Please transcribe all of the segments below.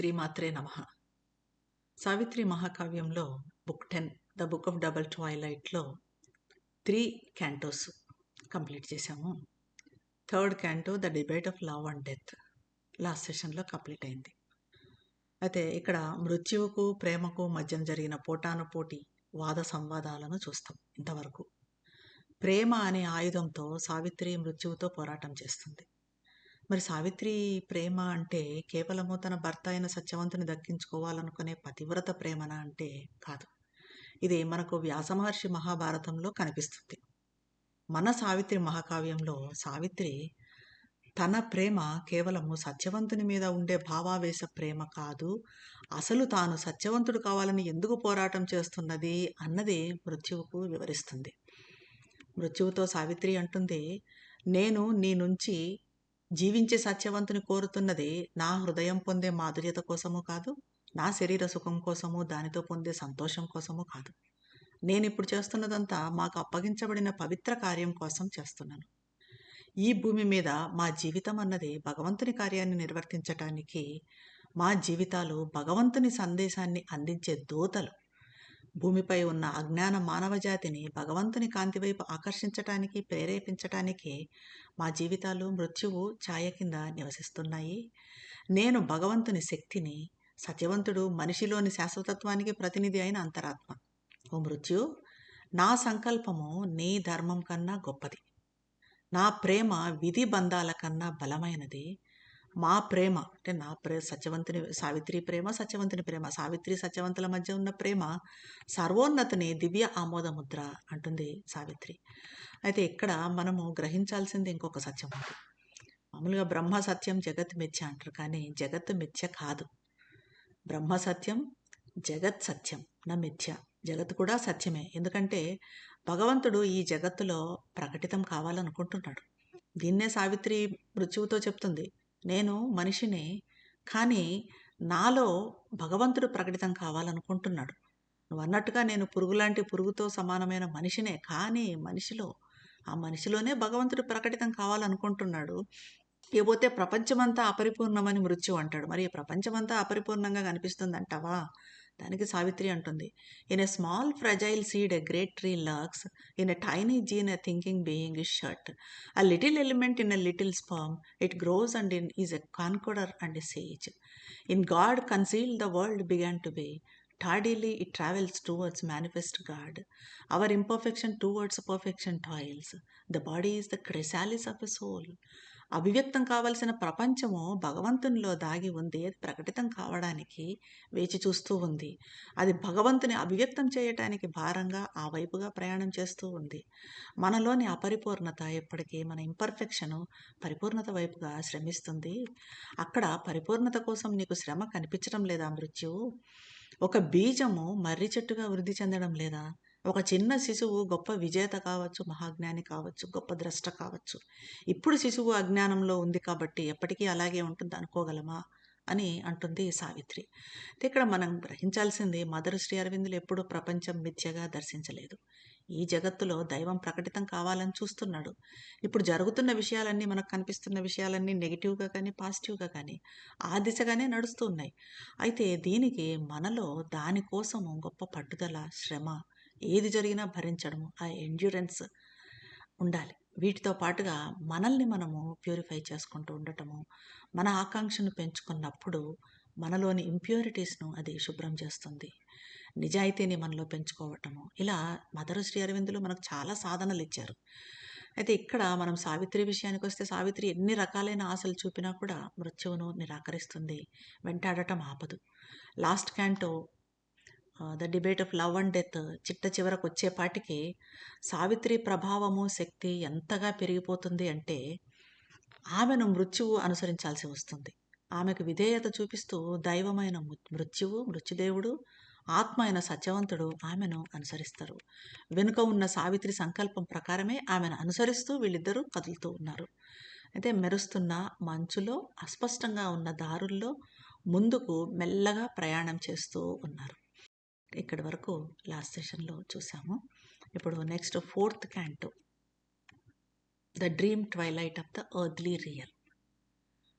శ్రీమాత్రే నమ. Savitri మహాకావ్యంలో book ten the book of double ట్వైలైట్లో three cantos complete చేశాము. Third canto the debate of love and death last సెషన్లో complete అయింది. అయితే ఇక్కడ మృత్యువుకు ప్రేమకు మధ్య జరిగిన పోటాను పోటీ వాద సంవాదాలను చూస్తాం ఇంతవరకు. ప్రేమ అనే ఆయుధంతో సావిత్రి మృత్యువుతో పోరాటం చేస్తుంది. మరి సావిత్రి ప్రేమ అంటే కేవలము తన భర్త అయిన సత్యవంతుని దక్కించుకోవాలనుకునే పతివ్రత ప్రేమన అంటే కాదు. ఇది మనకు వ్యాసమహర్షి మహాభారతంలో కనిపిస్తుంది. మన సావిత్రి మహాకావ్యంలో సావిత్రి తన ప్రేమ కేవలము సత్యవంతుని మీద ఉండే భావావేశ ప్రేమ కాదు అసలు తాను సత్యవంతుడు కావాలని ఎందుకు పోరాటం చేస్తున్నది అన్నది మృత్యువుకు వివరిస్తుంది. మృత్యువుతో సావిత్రి అంటుంది నేను నీ నుంచి జీవించే సత్యవంతుని కోరుతున్నది నా హృదయం పొందే మాధుర్యత కోసము కాదు నా శరీర సుఖం కోసము దానితో పొందే సంతోషం కోసము కాదు. నేను ఇప్పుడు చేస్తున్నదంతా మాకు అప్పగించబడిన పవిత్ర కార్యం కోసం చేస్తున్నాను. ఈ భూమి మీద మా జీవితం అన్నది భగవంతుని కార్యాన్ని నిర్వర్తించటానికి మా జీవితాలు భగవంతుని సందేశాన్ని అందించే దూతలు. భూమిపై ఉన్న అజ్ఞాన మానవ జాతిని భగవంతుని కాంతివైపు ఆకర్షించటానికి ప్రేరేపించటానికి మా జీవితాలు మృత్యువు ఛాయ కింద నివసిస్తున్నాయి. నేను భగవంతుని శక్తిని సత్యవంతుడు మనిషిలోని శాశ్వతత్వానికి ప్రతినిధి అయిన అంతరాత్మ. ఓ మృత్యు నా సంకల్పము నీ ధర్మం కన్నా గొప్పది. నా ప్రేమ విధి బంధాల కన్నా బలమైనది. మా ప్రేమ అంటే నా ప్రే సత్యవంతుని సావిత్రి ప్రేమ సత్యవంతుని ప్రేమ సావిత్రి సత్యవంతుల మధ్య ఉన్న ప్రేమ సర్వోన్నతిని దివ్య ఆమోదముద్ర అంటుంది సావిత్రి. అయితే ఇక్కడ మనము గ్రహించాల్సింది ఇంకొక సత్యం ఉంది. మామూలుగా బ్రహ్మ సత్యం జగత్ మిథ్య అంటారు కానీ జగత్ మిథ్య కాదు. బ్రహ్మ సత్యం జగత్ సత్యం నా మిథ్య. జగత్ కూడా సత్యమే. ఎందుకంటే భగవంతుడు ఈ జగత్తులో ప్రకటితం కావాలనుకుంటున్నాడు. దీన్నే సావిత్రి మృత్యువుతో చెప్తుంది. నేను మనిషినే కానీ నాలో భగవంతుడు ప్రకటితం కావాలనుకుంటున్నాడు. నువ్వు అన్నట్టుగా నేను పురుగులాంటి పురుగుతో సమానమైన మనిషినే కానీ మనిషిలో ఆ మనిషిలోనే భగవంతుడు ప్రకటితం కావాలనుకుంటున్నాడు. ఇకపోతే ప్రపంచమంతా అపరిపూర్ణమని మృత్యు అంటాడు. మరి ప్రపంచమంతా అపరిపూర్ణంగా కనిపిస్తుంది అంటావా దానికి సావిత్రి అంటుంది in a small fragile seed a great tree lurks in a tiny gene a thinking being is shut a little element in a little sperm it grows and in is a conqueror and a sage in God concealed the world began to be tardily it travels towards manifest God. Our imperfection towards perfection toils. The body is the chrysalis of a soul. అభివ్యక్తం కావలసిన ప్రపంచము భగవంతునిలో దాగి ఉంది. అది ప్రకటితం కావడానికి వేచి చూస్తూ ఉంది. అది భగవంతుని అభివ్యక్తం చేయటానికి భారంగా ఆ వైపుగా ప్రయాణం చేస్తూ ఉంది. మనలోని అపరిపూర్ణత ఎప్పటికీ మన ఇంపర్ఫెక్షను పరిపూర్ణత వైపుగా శ్రమిస్తుంది. అక్కడ పరిపూర్ణత కోసం నీకు శ్రమ కనిపించడం లేదా మృత్యువు? ఒక బీజము మర్రి చెట్టుగా వృద్ధి చెందడం లేదా? ఒక చిన్న శిశువు గొప్ప విజేత కావచ్చు మహాజ్ఞాని కావచ్చు గొప్ప ద్రష్ట కావచ్చు. ఇప్పుడు శిశువు అజ్ఞానంలో ఉంది కాబట్టి ఎప్పటికీ అలాగే ఉంటుంది అనుకోగలమా అని అంటుంది సావిత్రి. ఇక్కడ మనం గ్రహించాల్సింది మదర్ శ్రీ అరవిందులు ఎప్పుడూ ప్రపంచం మిథ్యగా దర్శించలేదు. ఈ జగత్తులో దైవం ప్రకటితం కావాలని చూస్తున్నాడు. ఇప్పుడు జరుగుతున్న విషయాలన్నీ మనకు కనిపిస్తున్న విషయాలన్నీ నెగిటివ్గా కానీ పాజిటివ్గా కానీ ఆ దిశగానే నడుస్తూ ఉన్నాయి. అయితే దీనికి మనలో దానికోసం గొప్ప పట్టుదల శ్రమ ఏది జరిగినా భరించడము ఆ ఎండ్యూరెన్స్ ఉండాలి. వీటితో పాటుగా మనల్ని మనము ప్యూరిఫై చేసుకుంటూ ఉండటము మన ఆకాంక్షను పెంచుకున్నప్పుడు మనలోని ఇంప్యూరిటీస్ను అది శుభ్రం చేస్తుంది. నిజాయితీని మనలో పెంచుకోవటము. ఇలా మదర్ శ్రీ అరవిందులు మనకు చాలా సాధనలు ఇచ్చారు. అయితే ఇక్కడ మనం సావిత్రి విషయానికి వస్తే సావిత్రి ఎన్ని రకాలైన ఆశలు చూపినా కూడా మృత్యువును నిరాకరిస్తుంది వెంటాడటం ఆపదు. Last canto the debate of love and death చిట్ట చివరకు వచ్చేపాటికి సావిత్రి ప్రభావము శక్తి ఎంతగా పెరిగిపోతుంది అంటే ఆమెను మృత్యువు అనుసరించాల్సి వస్తుంది. ఆమెకు విధేయత చూపిస్తూ దైవమైన మృత్యువు మృత్యుదేవుడు ఆత్మ అయిన సత్యవంతుడు ఆమెను అనుసరిస్తారు. వెనుక ఉన్న సావిత్రి సంకల్పం ప్రకారమే ఆమెను అనుసరిస్తూ వీళ్ళిద్దరూ కదులుతూ ఉన్నారు. అయితే మెరుస్తున్న మంచులో అస్పష్టంగా ఉన్న దారుల్లో ముందుకు మెల్లగా ప్రయాణం చేస్తూ ఉన్నారు. ఇక్కడి వరకు లాస్ట్ సెషన్లో చూసాము. ఇప్పుడు next fourth canto. The dream twilight of the earthly real.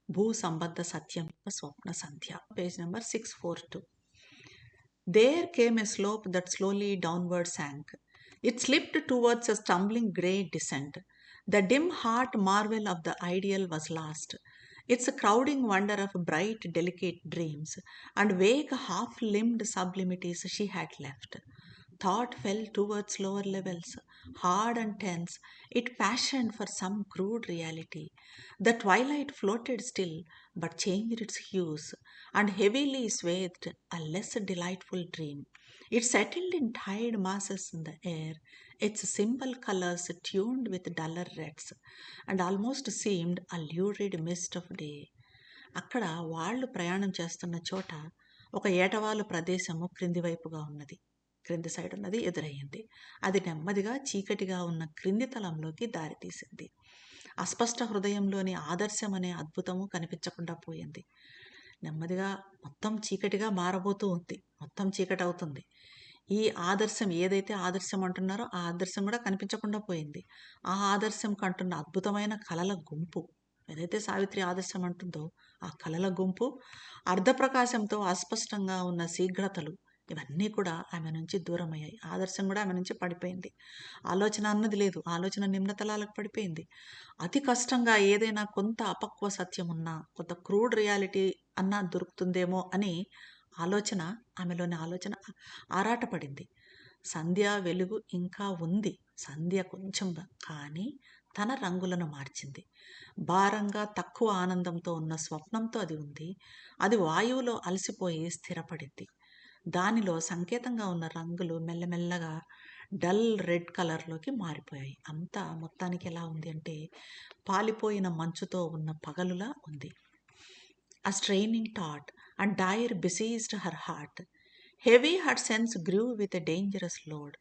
భూ సంబద్ధ సత్యం స్వప్న సంధ్య. Page number six four two. There came a slope that slowly downward sank it slipped towards a stumbling grey descent the dim heart marvel of the ideal was lost Its a crowding wonder of bright, delicate dreams and vague, half limbed sublimities she had left. Thought fell towards lower levels, hard and tense. It passioned for some crude reality. The twilight floated still, but changed its hues, and heavily swathed a less delightful dream. It settled in tired masses in the air, its simple colors tuned with duller reds, and almost seemed a lurid mist of day. అక్కడ వాళ్ళు ప్రయాణం చేస్తున్న చోట ఒక ఏటవాలు ప్రదేశము క్రింది వైపుగా ఉన్నది. క్రింది సైడ్ ఉన్నది ఎదురయ్యింది. అది నెమ్మదిగా చీకటిగా ఉన్న క్రింది తలంలోకి దారితీసింది అస్పష్ట హృదయంలోని ఆదర్శం అనే అద్భుతము కనిపించకుండా పోయింది. నెమ్మదిగా మొత్తం చీకటిగా మారబోతూ ఉంది. మొత్తం చీకటి అవుతుంది ఈ ఆదర్శం ఏదైతే ఆదర్శం అంటున్నారో ఆ ఆదర్శం కూడా కనిపించకుండా పోయింది. ఆ ఆదర్శం కంటున్న అద్భుతమైన కళల గుంపు ఏదైతే సావిత్రి ఆదర్శం అంటుందో ఆ కళల గుంపు అర్ధప్రకాశంతో అస్పష్టంగా ఉన్న శీఘ్రతలు ఇవన్నీ కూడా ఆమె నుంచి దూరం అయ్యాయి ఆదర్శం కూడా ఆమె నుంచి పడిపోయింది. ఆలోచన అన్నది లేదు. ఆలోచన నిమ్నతలాలకు పడిపోయింది. అతి కష్టంగా ఏదైనా కొంత అపక్వ సత్యం ఉన్నా కొంత క్రూడ్ రియాలిటీ అన్నా దొరుకుతుందేమో అని ఆలోచన ఆమెలోని ఆలోచన ఆరాటపడింది. సంధ్య వెలుగు ఇంకా ఉంది. సంధ్య కొంచెం కానీ తన రంగులను మార్చింది. భారంగా తక్కువ ఆనందంతో ఉన్న స్వప్నంతో అది ఉంది. అది వాయువులో అలసిపోయి స్థిరపడింది. దానిలో సంకేతంగా ఉన్న రంగులు మెల్లమెల్లగా డల్ రెడ్ కలర్లోకి మారిపోయాయి. అంతా మొత్తానికి ఎలా ఉంది అంటే పాలిపోయిన మంచుతో ఉన్న పగలులా ఉంది. ఆ straining thought and dire besieged her heart. Heavy her sense grew with a dangerous load,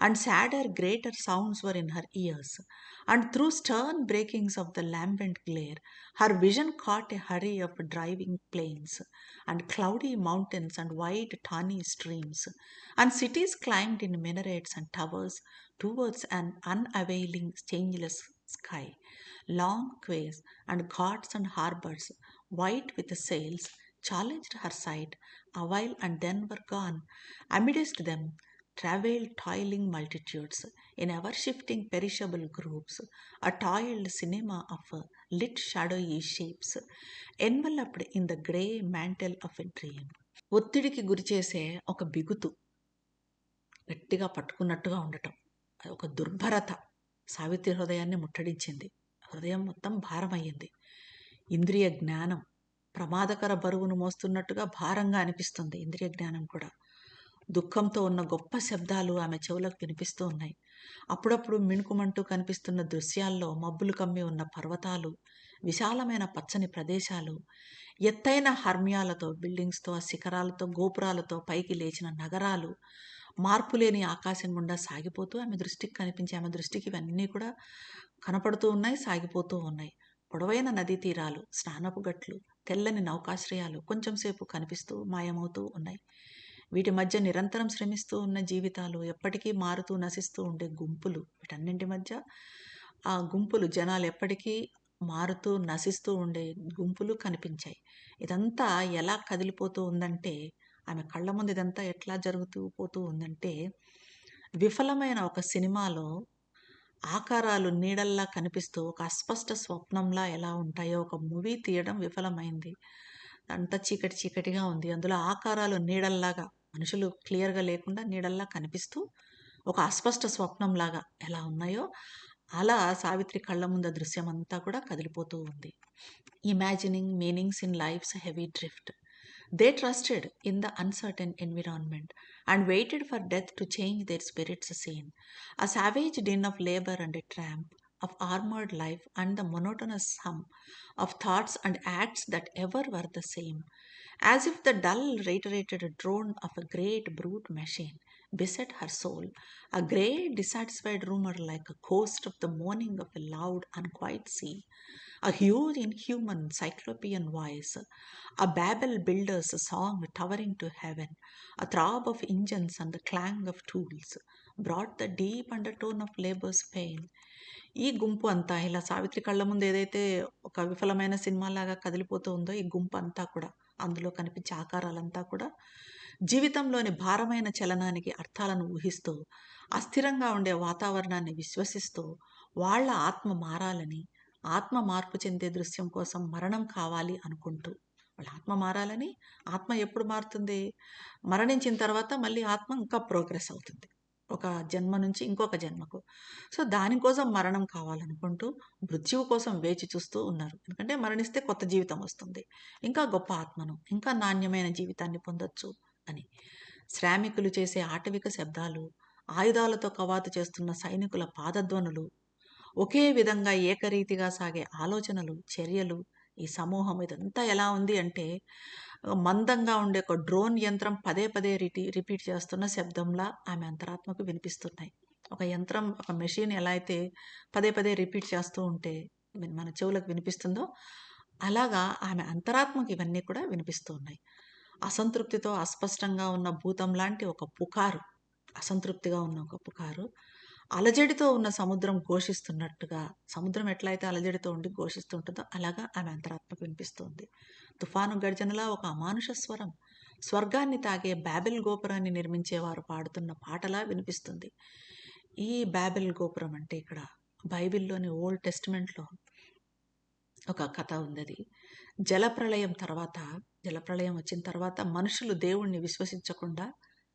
and sadder, greater sounds were in her ears. And through stern breakings of the lambent glare, her vision caught a hurry of driving plains, and cloudy mountains, and wide tawny streams, and cities climbed in minarets and towers towards an unavailing, changeless sky. Long quays and ghats and harbors, white with sails, challenged her sight, awhile and then were gone. Amidst them, travelled toiling multitudes in ever shifting perishable groups, a toiled cinema of lit shadowy shapes, enveloped in the grey mantle of a dream. ఒత్తిడికి గురిచేసే ఒక బిగుతు గట్టిగా పట్టుకున్నట్టుగా ఉండటం అది ఒక దుర్భరత సావిత్రి హృదయాన్ని ముట్టడించింది హృదయం మొత్తం భారమయ్యింది ఇంద్రియ జ్ఞానం ప్రమాదకర బరువును మోస్తున్నట్టుగా భారంగా అనిపిస్తుంది ఇంద్రియ జ్ఞానం కూడా. దుఃఖంతో ఉన్న గొప్ప శబ్దాలు ఆమె చెవులకు వినిపిస్తూ ఉన్నాయి. అప్పుడప్పుడు మిణుకుమంటూ కనిపిస్తున్న దృశ్యాల్లో మబ్బులు కమ్మి ఉన్న పర్వతాలు విశాలమైన పచ్చని ప్రదేశాలు ఎత్తైన హర్మ్యాలతో బిల్డింగ్స్తో శిఖరాలతో గోపురాలతో పైకి లేచిన నగరాలు మార్పులేని ఆకాశం గుండా సాగిపోతూ ఆమె దృష్టికి కనిపించే ఆమె దృష్టికి ఇవన్నీ కూడా కనపడుతూ ఉన్నాయి సాగిపోతూ ఉన్నాయి. పొడవైన నదీ తీరాలు స్నానపు గట్లు తెల్లని నౌకాశ్రయాలు కొంచెంసేపు కనిపిస్తూ మాయమవుతూ ఉన్నాయి. వీటి మధ్య నిరంతరం శ్రమిస్తూ ఉన్న జీవితాలు ఎప్పటికీ మారుతూ నశిస్తూ ఉండే గుంపులు వీటన్నింటి మధ్య. ఆ గుంపులు జనాలు ఎప్పటికీ మారుతూ నశిస్తూ ఉండే గుంపులు కనిపించాయి. ఇదంతా ఎలా కదిలిపోతూ ఉందంటే ఆమె కళ్ళ ముందు ఇదంతా ఎట్లా జరుగుతూ పోతూ ఉందంటే విఫలమైన ఒక సినిమాలో ఆకారాలు నీడల్లా కనిపిస్తూ ఒక అస్పష్ట స్వప్నంలా ఎలా ఉంటాయో ఒక మూవీ తీయడం విఫలమైంది. అంతా చీకటి చీకటిగా ఉంది. అందులో ఆకారాలు నీడల్లాగా మనుషులు క్లియర్గా లేకుండా నీడల్లా కనిపిస్తూ ఒక అస్పష్ట స్వప్నంలాగా ఎలా ఉన్నాయో అలా సావిత్రి కళ్ళ ముందు దృశ్యం అంతా కూడా కదిలిపోతూ ఉంది. Imagining meanings in life's heavy drift. They trusted in the uncertain environment and waited for death to change their spirits scene. A savage din of labor and tramp, of armored life and the monotonous hum of thoughts and acts that ever were the same, as if the dull, reiterated drone of a great brute machine. Beset her soul, a great dissatisfied rumor like a ghost of the moaning of a loud, unquiet sea, a huge inhuman cyclopean voice, a Babel builder's song towering to heaven, a throb of engines and the clang of tools, brought the deep undertone of labor's pain. ఈ గుంపు అంతా ఇలా సావిత్రి కళ్ళ ముందు ఏదైతే ఒక విఫలమైన సినిమాలాగా కదిలిపోతూ ఉందో ఈ గుంపు అంతా కూడా అందులో కనిపించే ఆకారాలంతా కూడా జీవితంలోని భారమైన చలనానికి అర్థాలను ఊహిస్తూ అస్థిరంగా ఉండే వాతావరణాన్ని విశ్వసిస్తూ వాళ్ళ ఆత్మ మారాలని ఆత్మ మార్పు చెందే దృశ్యం కోసం మరణం కావాలి అనుకుంటూ. వాళ్ళ ఆత్మ మారాలని ఆత్మ ఎప్పుడు మారుతుంది? మరణించిన తర్వాత మళ్ళీ ఆత్మ ఇంకా ప్రోగ్రెస్ అవుతుంది. ఒక జన్మ నుంచి ఇంకొక జన్మకు. సో దానికోసం మరణం కావాలనుకుంటూ మృత్యువు కోసం వేచి చూస్తూ ఉన్నారు. ఎందుకంటే మరణిస్తే కొత్త జీవితం వస్తుంది. ఇంకా గొప్ప ఆత్మను ఇంకా నాణ్యమైన జీవితాన్ని పొందొచ్చు. అని. శ్రామికులు చేసే ఆటవిక శబ్దాలు ఆయుధాలతో కవాతు చేస్తున్న సైనికుల పాదధ్వనులు ఒకే విధంగా ఏకరీతిగా సాగే ఆలోచనలు చర్యలు ఈ సమూహం ఇదంతా ఎలా ఉంది అంటే మందంగా ఉండే ఒక డ్రోన్ యంత్రం పదే పదే రిటీ రిపీట్ చేస్తున్న శబ్దంలా ఆమె అంతరాత్మకు వినిపిస్తున్నాయి. ఒక యంత్రం ఒక మెషిన్ ఎలా అయితే పదే పదే రిపీట్ చేస్తూ ఉంటే మన చెవులకు వినిపిస్తుందో అలాగా ఆమె అంతరాత్మకి ఇవన్నీ కూడా వినిపిస్తూ ఉన్నాయి. అసంతృప్తితో అస్పష్టంగా ఉన్న భూతం లాంటి ఒక పుకారు అసంతృప్తిగా ఉన్న ఒక పుకారు అలజడితో ఉన్న సముద్రం ఘోషిస్తున్నట్టుగా సముద్రం ఎట్లయితే అలజడితో ఉండి ఘోషిస్తుంటుందో అలాగా ఆమె అంతరాత్మ వినిపిస్తుంది. తుఫాను గర్జనలా ఒక అమానుష స్వరం స్వర్గాన్ని తాగే బ్యాబిల్ గోపురాన్ని నిర్మించేవారు పాడుతున్న పాటలా వినిపిస్తుంది. ఈ బ్యాబిల్ గోపురం అంటే ఇక్కడ బైబిల్లోని ఓల్డ్ టెస్టిమెంట్లో ఒక కథ ఉంది అది. జలప్రళయం తర్వాత జలప్రళయం వచ్చిన తర్వాత మనుషులు దేవుణ్ణి విశ్వసించకుండా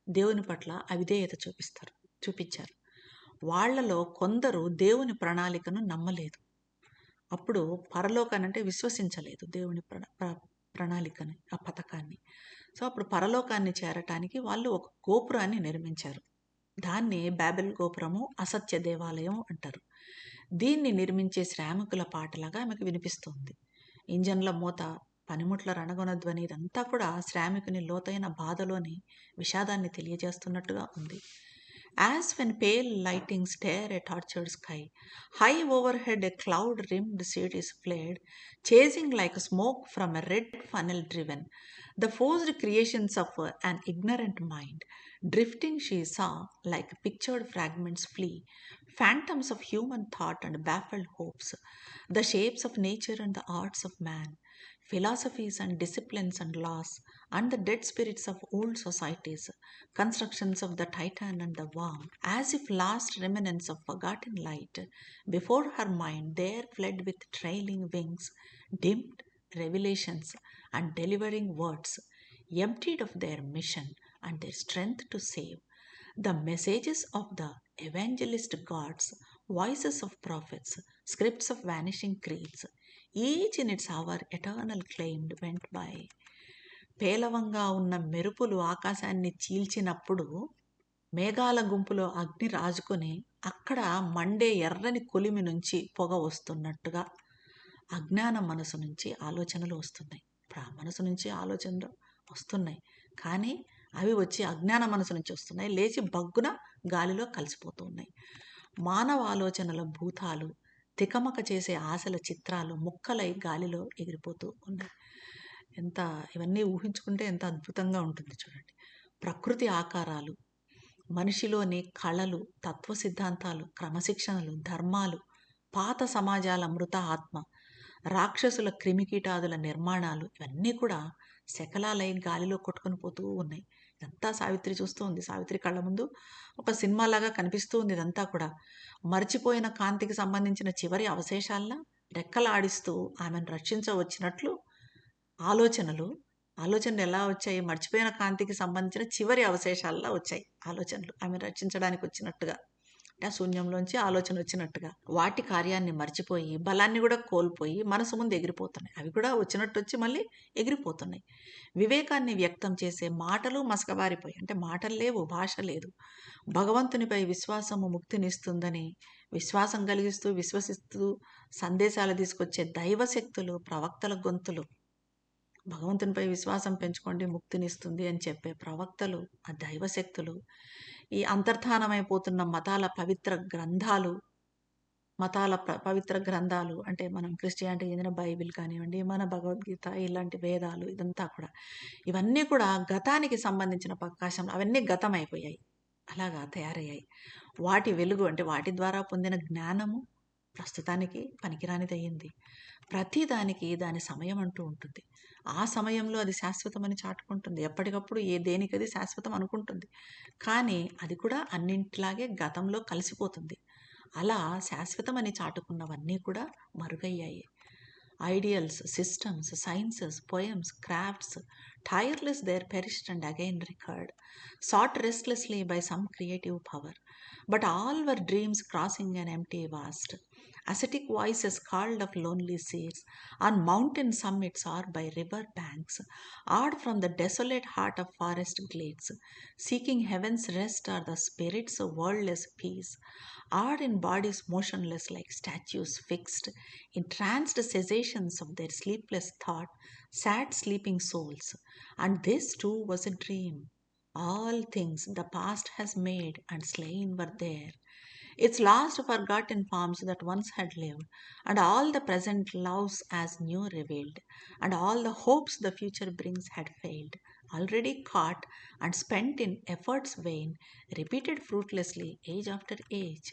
దేవుని పట్ల అవిధేయత చూపిస్తారు చూపించారు. వాళ్ళలో కొందరు దేవుని ప్రణాళికను నమ్మలేదు. అప్పుడు పరలోకాన్ని అంటే విశ్వసించలేదు దేవుని ప్ర ప్రణాళికని ఆ పథకాన్ని. సో అప్పుడు పరలోకాన్ని చేరటానికి వాళ్ళు ఒక గోపురాన్ని నిర్మించారు. దాన్ని బ్యాబెల్ గోపురము అసత్య దేవాలయం అంటారు. దీన్ని నిర్మించే శ్రామికుల పాటలాగా ఆమెకు వినిపిస్తుంది. ఇంజన్ల మూత పనిముట్ల రణగొనధ్వని ఇదంతా కూడా శ్రామికుని లోతైన బాధలోని విషాదాన్ని తెలియజేస్తున్నట్టుగా ఉంది. As when pale lightning stare a tortured sky high overhead a cloud rimmed seed is played chasing like smoke from a red funnel driven The forced creations of an ignorant mind, drifting she saw like pictured fragments flee, phantoms of human thought and baffled hopes, the shapes of nature and the arts of man, philosophies and disciplines and laws, and the dead spirits of old societies, constructions of the Titan and the worm, as if last remnants of forgotten light, before her mind there fled with trailing wings, dimmed revelations and delivering words, emptied of their mission and their strength to save. The messages of the evangelist gods, voices of prophets, scripts of vanishing creeds, each in its hour eternal claimed went by. పేలవంగా ఉన్న మెరుపులు ఆకాశాన్ని చీల్చినప్పుడు మేఘాల గుంపులో అగ్ని రాజుకొని అక్కడ Monday ఎర్రని కొలిమి నుంచి పొగ వస్తున్నట్టుగా అజ్ఞాన మనసు నుంచి ఆలోచనలు వస్తున్నాయి ఇప్పుడు ఆ మనసు నుంచి ఆలోచనలు వస్తున్నాయి. కానీ అవి వచ్చి అజ్ఞాన మనసు నుంచి వస్తున్నాయి. లేచి బగ్గున గాలిలో కలిసిపోతూ ఉన్నాయి. మానవ ఆలోచనల భూతాలు తికమక చేసే ఆశల చిత్రాలు ముక్కలై గాలిలో ఎగిరిపోతూ ఉన్నాయి. ఎంత ఇవన్నీ ఊహించుకుంటే ఎంత అద్భుతంగా ఉంటుంది చూడండి. ప్రకృతి ఆకారాలు మనిషిలోని కళలు తత్వ సిద్ధాంతాలు క్రమశిక్షణలు ధర్మాలు పాత సమాజాల మృత ఆత్మ రాక్షసుల క్రిమికీటాదుల నిర్మాణాలు ఇవన్నీ కూడా శకలాలై గాలిలో కొట్టుకొని పోతూ ఉన్నాయి. ఇదంతా సావిత్రి చూస్తూ ఉంది. సావిత్రి కళ్ళ ముందు ఒక సినిమాలాగా కనిపిస్తూ ఉంది ఇదంతా కూడా. మర్చిపోయిన కాంతికి సంబంధించిన చివరి అవశేషాల్లా రెక్కలాడిస్తూ ఆమెను రక్షించవచ్చినట్లు ఆలోచనలు ఆలోచనలు ఎలా వచ్చాయి మర్చిపోయిన కాంతికి సంబంధించిన చివరి అవశేషాల్లో వచ్చాయి ఆలోచనలు ఆమెను రక్షించడానికి వచ్చినట్టుగా శూన్యంలోంచి ఆలోచన వచ్చినట్టుగా వాటి కార్యాన్ని మర్చిపోయి బలాన్ని కూడా కోల్పోయి మనసు ముందు ఎగిరిపోతున్నాయి. అవి కూడా వచ్చినట్టు వచ్చి మళ్ళీ ఎగిరిపోతున్నాయి. వివేకాన్ని వ్యక్తం చేసే మాటలు మసకబారిపోయి అంటే మాటలు లేవు భాష లేదు. భగవంతునిపై విశ్వాసము ముక్తినిస్తుందని విశ్వాసం కలిగిస్తూ విశ్వసిస్తూ సందేశాలు తీసుకొచ్చే దైవశక్తులు ప్రవక్తల గొంతులు భగవంతునిపై విశ్వాసం పెంచుకోండి ముక్తినిస్తుంది అని చెప్పే ప్రవక్తలు ఆ దైవశక్తులు ఈ అంతర్ధానమైపోతున్న మతాల పవిత్ర గ్రంథాలు మతాల ప్ర పవిత్ర గ్రంథాలు అంటే మనం క్రిస్టియానిటీ చెందిన బైబిల్ కానివ్వండి మన భగవద్గీత ఇలాంటి వేదాలు ఇదంతా కూడా ఇవన్నీ కూడా గతానికి సంబంధించిన ప్రకాశం అవన్నీ గతం అయిపోయాయి అలాగా తయారయ్యాయి. వాటి వెలుగు అంటే వాటి ద్వారా పొందిన జ్ఞానము ప్రస్తుతానికి పనికిరానిదయ్యింది. ప్రతిదానికి ప్రతి దానికి దాని సమయం అంటూ ఉంటుంది. ఆ సమయంలో అది శాశ్వతమని చాటుకుంటుంది. ఎప్పటికప్పుడు ఏ దేనికది శాశ్వతం అనుకుంటుంది. కానీ అది కూడా అన్నింటిలాగే గతంలో కలిసిపోతుంది. అలా శాశ్వతమని చాటుకున్నవన్నీ కూడా మరుగయ్యాయి. Ideals systems sciences poems crafts tireless there perished and again recurred sought restlessly by some creative power. But all were dreams crossing an empty vast. Ascetic voices called of lonely seas, on mountain summits or by river banks, odd from the desolate heart of forest glades, seeking heaven's rest or the spirit's worldless peace, odd in bodies motionless like statues fixed, in tranced cessations of their sleepless thought, sad sleeping souls. And this too was a dream. All things the past has made and slain were there Its lost forgotten forms that once had lived, and all the present loves as new revealed, and all the hopes the future brings had failed, already caught and spent in efforts vain, repeated fruitlessly age after age.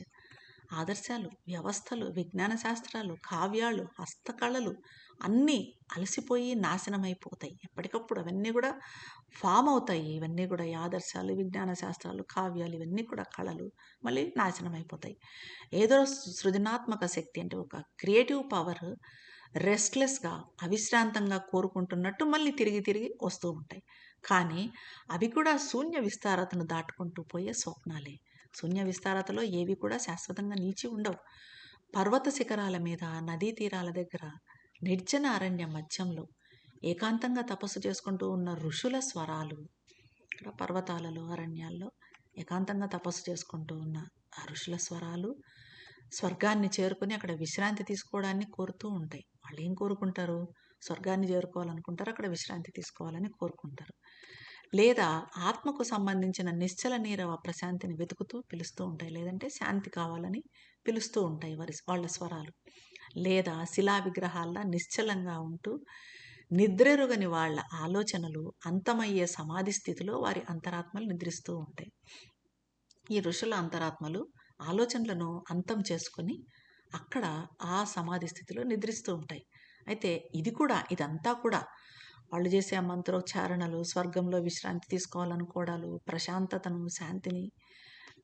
ఆదర్శాలు వ్యవస్థలు విజ్ఞాన శాస్త్రాలు కావ్యాలు హస్తకళలు అన్నీ అలసిపోయి నాశనమైపోతాయి. ఎప్పటికప్పుడు అవన్నీ కూడా ఫామ్ అవుతాయి. ఇవన్నీ కూడా ఈ ఆదర్శాలు విజ్ఞాన శాస్త్రాలు కావ్యాలు ఇవన్నీ కూడా కళలు మళ్ళీ నాశనం అయిపోతాయి ఏదో సృజనాత్మక శక్తి అంటే ఒక క్రియేటివ్ పవర్ రెస్ట్లెస్గా అవిశ్రాంతంగా కోరుకుంటున్నట్టు మళ్ళీ తిరిగి తిరిగి వస్తూ ఉంటాయి. కానీ అవి కూడా శూన్య విస్తారతను దాటుకుంటూ పోయే స్వప్నాలే. శూన్య విస్తారతలో ఏవి కూడా శాశ్వతంగా నిలిచి ఉండవు. పర్వత శిఖరాల మీద నదీ తీరాల దగ్గర నిర్జన అరణ్య మధ్యంలో ఏకాంతంగా తపస్సు చేసుకుంటూ ఉన్న ఋషుల స్వరాలు. ఇక్కడ పర్వతాలలో అరణ్యాల్లో ఏకాంతంగా తపస్సు చేసుకుంటూ ఉన్న ఆ ఋషుల స్వరాలు స్వర్గాన్ని చేరుకుని అక్కడ విశ్రాంతి తీసుకోవడాన్ని కోరుతూ ఉంటాయి. వాళ్ళు ఏం కోరుకుంటారు? స్వర్గాన్ని చేరుకోవాలనుకుంటారు అక్కడ విశ్రాంతి తీసుకోవాలని కోరుకుంటారు. లేదా ఆత్మకు సంబంధించిన నిశ్చల నీరవ ప్రశాంతిని వెతుకుతూ పిలుస్తూ ఉంటాయి. లేదంటే శాంతి కావాలని పిలుస్తూ ఉంటాయి వారి వాళ్ళ స్వరాలు. లేదా శిలా విగ్రహాల్లో నిశ్చలంగా ఉంటూ నిద్రెరుగని వాళ్ళ ఆలోచనలు అంతమయ్యే సమాధి స్థితిలో వారి అంతరాత్మలు నిద్రిస్తూ ఉంటాయి. ఈ ఋషుల అంతరాత్మలు ఆలోచనలను అంతం చేసుకుని అక్కడ ఆ సమాధి స్థితిలో నిద్రిస్తూ ఉంటాయి. అయితే ఇది కూడా ఇదంతా కూడా వాళ్ళు చేసే మంత్రోచ్చారణలు స్వర్గంలో విశ్రాంతి తీసుకోవాలనుకోవడాలు ప్రశాంతతను శాంతిని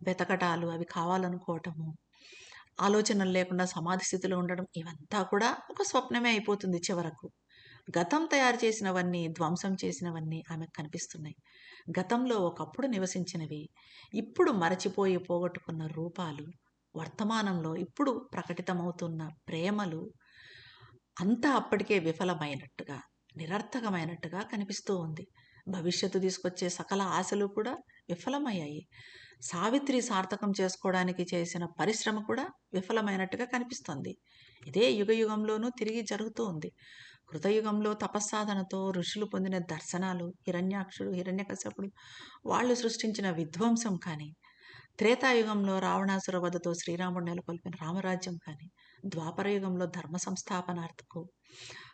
వెతకటాలు అవి కావాలనుకోవటము ఆలోచనలు లేకుండా సమాధి స్థితిలో ఉండడం ఇవంతా కూడా ఒక స్వప్నమే అయిపోతుంది చివరకు. గతం తయారు చేసినవన్నీ ధ్వంసం చేసినవన్నీ ఆమెకు కనిపిస్తున్నాయి. గతంలో ఒకప్పుడు నివసించినవి ఇప్పుడు మరచిపోయి పోగొట్టుకున్న రూపాలు వర్తమానంలో ఇప్పుడు ప్రకటితమవుతున్న ప్రేమలు అంతా అప్పటికే విఫలమైనట్టుగా నిరర్థకమైనట్టుగా కనిపిస్తూ ఉంది. భవిష్యత్తు తీసుకొచ్చే సకల ఆశలు కూడా విఫలమయ్యాయి. సావిత్రి సార్థకం చేసుకోవడానికి చేసిన పరిశ్రమ కూడా విఫలమైనట్టుగా కనిపిస్తుంది. ఇదే యుగ యుగంలోనూ తిరిగి జరుగుతూ ఉంది. కృతయుగంలో తపస్సాధనతో ఋషులు పొందిన దర్శనాలు హిరణ్యాక్షుడు హిరణ్యకశ్యపుడు వాళ్ళు సృష్టించిన విధ్వంసం కానీ త్రేతాయుగంలో రావణాసుర వధతో శ్రీరాముడు నెలకొల్పిన రామరాజ్యం కానీ ద్వాపర యుగంలో ధర్మ సంస్థాపనార్థకు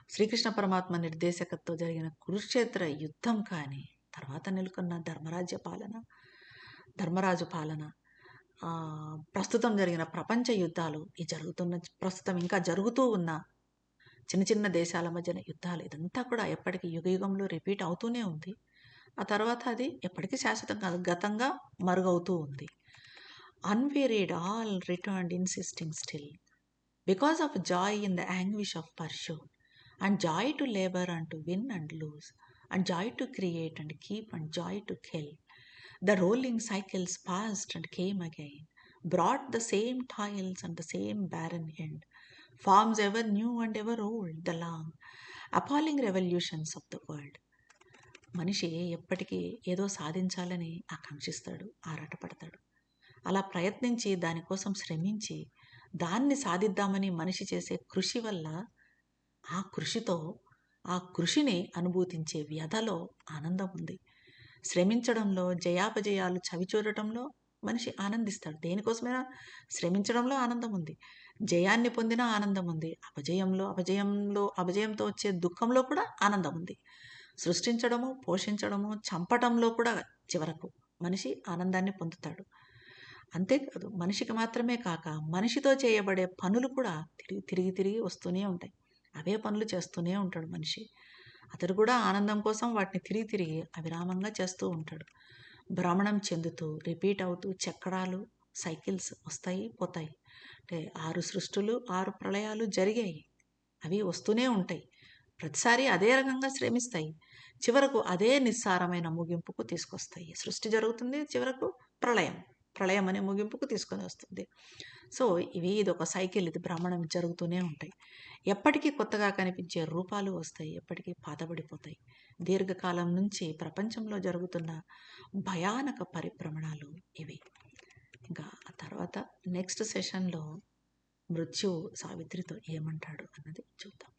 శ్రీకృష్ణ పరమాత్మ నిర్దేశకతో జరిగిన కురుక్షేత్ర యుద్ధం కానీ తర్వాత నెలకొన్న ధర్మరాజ్య పాలన ధర్మరాజు పాలన ప్రస్తుతం జరిగిన ప్రపంచ యుద్ధాలు ఈ జరుగుతున్న ప్రస్తుతం ఇంకా జరుగుతూ ఉన్న చిన్న చిన్న దేశాల మధ్యన యుద్ధాలు ఇదంతా కూడా ఎప్పటికీ యుగ యుగంలో రిపీట్ అవుతూనే ఉంది. ఆ తర్వాత అది ఎప్పటికీ శాశ్వతం కాదు గతంగా మరుగవుతూ ఉంది. Unwearied all returned insisting still because of joy in the anguish of pursuit and joy to labour and to win and lose and joy to create and keep and joy to kill The rolling cycles passed and came again, brought the same toils and the same barren end, forms ever new and ever old, the long, appalling revolutions of the world. మనిషి ఎప్పటికీ ఏదో సాధించాలని ఆకాంక్షిస్తాడు ఆరాటపడతాడు అలా ప్రయత్నించి దానికోసం శ్రమించి దాన్ని సాధిద్దామని మనిషి చేసే కృషి వల్ల ఆ కృషితో ఆ కృషిని అనుభూతించే వ్యధలో ఆనందం ఉంది శ్రమించడంలో జయాపజయాలు చవిచూడటంలో మనిషి ఆనందిస్తాడు. దేనికోసమైనా శ్రమించడంలో ఆనందం ఉంది జయాన్ని పొందిన ఆనందం ఉంది అపజయంలో అపజయంలో అపజయంతో వచ్చే దుఃఖంలో కూడా ఆనందం ఉంది సృష్టించడము పోషించడము చంపటంలో కూడా చివరకు మనిషి ఆనందాన్ని పొందుతాడు. అంతేకాదు మనిషికి మాత్రమే కాక మనిషితో చేయబడే పనులు కూడా తిరిగి తిరిగి తిరిగి వస్తూనే ఉంటాయి. అవే పనులు చేస్తూనే ఉంటాడు మనిషి. అతడు కూడా ఆనందం కోసం వాటిని తిరిగి తిరిగి అవిరామంగా చేస్తూ ఉంటాడు. భ్రమణం చెందుతూ రిపీట్ అవుతూ చక్రాలు సైకిల్స్ వస్తాయి పోతాయి. అంటే ఆరు సృష్టులు ఆరు ప్రళయాలు జరిగాయి. అవి వస్తూనే ఉంటాయి. ప్రతిసారి అదే రకంగా శ్రమిస్తాయి. చివరకు అదే నిస్సారమైన ముగింపుకు తీసుకొస్తాయి. సృష్టి జరుగుతుంది చివరకు ప్రళయం. ప్రళయం అనే ముగింపుకు తీసుకొని వస్తుంది. సో ఇవి ఇది ఒక సైకిల్. ఇది భ్రమణం జరుగుతూనే ఉంటాయి. ఎప్పటికీ కొత్తగా కనిపించే రూపాలు వస్తాయి. ఎప్పటికీ పాతబడిపోతాయి. దీర్ఘకాలం నుంచి ప్రపంచంలో జరుగుతున్న భయానక పరిభ్రమణాలు ఇవి. ఇంకా ఆ తర్వాత నెక్స్ట్ సెషన్లో మృత్యు సావిత్రితో ఏమంటాడు అన్నది చూద్దాం.